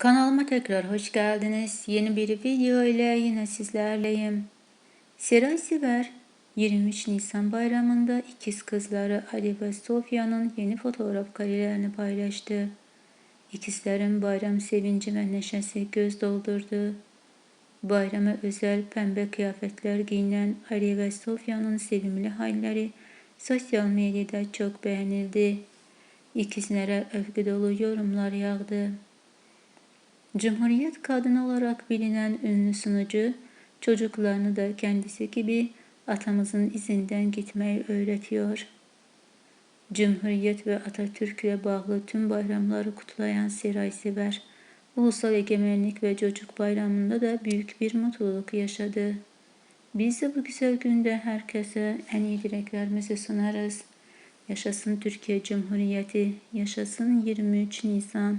Kanalıma tekrar hoş geldiniz. Yeni bir video ile yine sizlerleyim. Seray Siver 23 Nisan bayramında ikiz kızları Ali ve Sofya'nın yeni fotoğraf karelerini paylaştı. İkizlerin bayram sevinci ve neşesi göz doldurdu. Bayrama özel pembe kıyafetler giyinen Ali ve Sofya'nın sevimli halleri sosyal medyada çok beğenildi. İkizlere övgü dolu yorumlar yağdı. Cumhuriyet kadını olarak bilinen ünlü sunucu, çocuklarını da kendisi gibi atamızın izinden gitmeyi öğretiyor. Cumhuriyet ve Atatürk'le bağlı tüm bayramları kutlayan Seray Sever, Ulusal Egemenlik ve Çocuk Bayramı'nda da büyük bir mutluluk yaşadı. Biz de bu güzel günde herkese en iyi dileklerimizi sunarız. Yaşasın Türkiye Cumhuriyeti, yaşasın 23 Nisan.